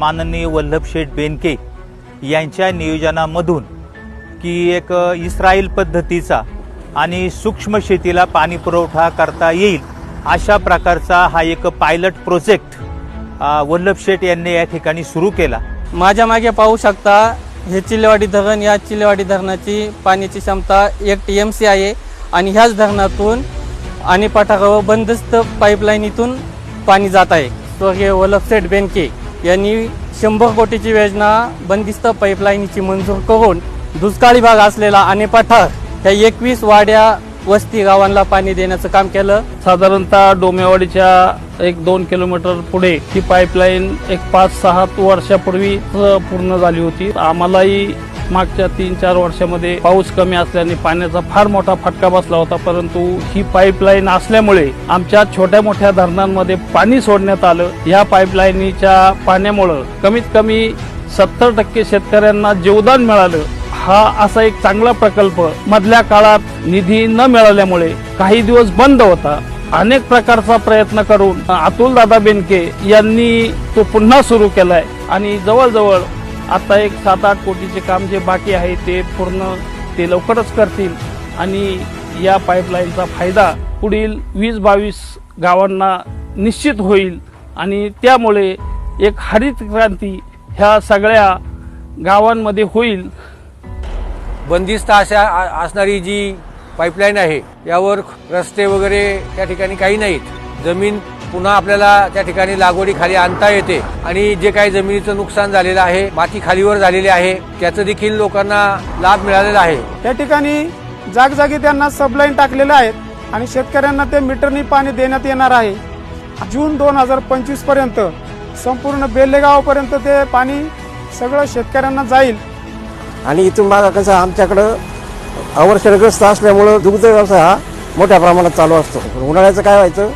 माननीय वल्लभ शेठ बेनके यांच्या नियोजनामधून की एक इस्रायल पद्धतीचा आणि सूक्ष्म शेतीला पाणी पुरवठा करता येईल अशा प्रकारचा हा एक पायलट प्रोजेक्ट वल्लभशेठ वल्लभ शेठ यांनी या ठिकाणी सुरू केला. माझ्या मागे पाहू शकता हे चिल्लेवाडी धरण या चिल्लेवाडी धरणाची पाण्याची क्षमता एक टी एम सी आहे आणि ह्याच धरणातून आणि पठारावर बंदस्त पाईपलाईनीतून पाणी जात आहे. स्वर्गीय वल्लभशेठ बेनके. यांनी शंभर कोटीची योजना बंदिस्त पाईपलाईनची मंजूर करून दुष्काळी भाग असलेला आणि पठार या एकवीस वाड्या वस्ती गावांना पाणी देण्याचं काम केलं. साधारणतः डोमेवाडीच्या एक दोन किलोमीटर पुढे ही पाईपलाईन एक पाच सहा वर्षापूर्वी पूर्ण झाली होती. आम्हालाही मागच्या तीन चार वर्षामध्ये पाऊस कमी असल्याने पाण्याचा फार मोठा फटका बसला होता परंतु ही पाईपलाईन असल्यामुळे आमच्या छोट्या मोठ्या धरणांमध्ये पाणी सोडण्यात आलं. या पाईपलाईनीच्या पाण्यामुळं कमीत कमी सत्तर टक्के शेतकऱ्यांना जीवदान मिळालं. हा असा एक चांगला प्रकल्प मधल्या काळात निधी न मिळाल्यामुळे काही दिवस बंद होता. अनेक प्रकारचा प्रयत्न करून अतुल दादा बेनके यांनी तो पुन्हा सुरू केलाय आणि जवळजवळ आता एक सात आठ कोटीचे काम जे बाकी आहे ते पूर्ण ते लवकरच करतील. आणि या पाईपलाईनचा फायदा पुढील वीस बावीस गावांना निश्चित होईल. आणि त्यामुळे एक हरित क्रांती ह्या सगळ्या गावांमध्ये होईल. बंदिस्त अशा असणारी जी पाईपलाईन आहे यावर रस्ते वगैरे त्या ठिकाणी काही नाहीत. जमीन पुन्हा आपल्याला त्या ठिकाणी लागवडी खाली आणता येते. आणि जे काही जमिनीचं नुकसान झालेलं आहे माती खालीवर झालेली आहे त्याचं देखील लोकांना लाभ मिळालेला आहे. या ठिकाणी जागजागी त्यांना सबलाईन टाकलेल्या आहेत आणि शेतकऱ्यांना ते मीटरनी पाणी देण्यात येणार आहे. जून दोन हजार पंचवीसपर्यंत संपूर्ण बेल्लेगावापर्यंत ते पाणी सगळं शेतकऱ्यांना जाईल. आणि इथून मागं कसं आमच्याकडं अवर्षणग्रस्त असल्यामुळं दुग्ध व्यवसाय हा मोठ्या प्रमाणात चालू असतो. उन्हाळ्याचं काय व्हायचं?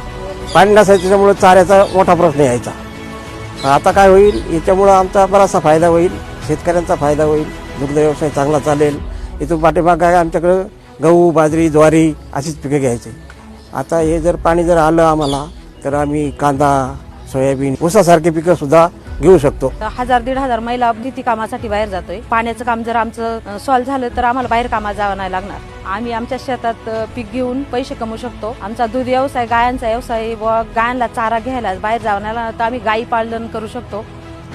पाणी नसायचं त्याच्यामुळं चाऱ्याचा मोठा प्रश्न यायचा. आता काय होईल? याच्यामुळं आमचा बराचसा फायदा होईल. शेतकऱ्यांचा फायदा होईल. दुग्ध व्यवसाय चांगला चालेल. इथून पाठीमाग काय आमच्याकडं गहू बाजरी ज्वारी अशीच पिकं घ्यायची. आता हे जर पाणी जर आलं आम्हाला तर आम्ही कांदा सोयाबीन ऊसासारखे पिकंसुद्धा घेऊ शकतो. हजार दीड हजार महिला शेती कामासाठी बाहेर जातोय. पाण्याचं काम जर आमचं सॉल्व्ह झालं तर आम्हाला बाहेर कामाला जावं नाही लागणार. आम्ही आमच्या शेतात पीक घेऊन पैसे कमवू शकतो. आमचा दूध व्यवसाय गायांचा व्यवसाय व गायांना चारा घ्यायला बाहेर जावं तर आम्ही गायी पालन करू शकतो.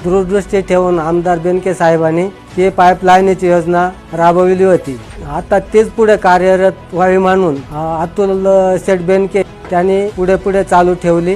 दूरदृष्टी ठेवून आमदार बेनके साहेबांनी ते पाईपलाईनची योजना राबविली होती. आता तेच पुढे कार्यरत व्हावी म्हणून अतुल शेठ बेनके त्यांनी पुढे पुढे चालू ठेवली.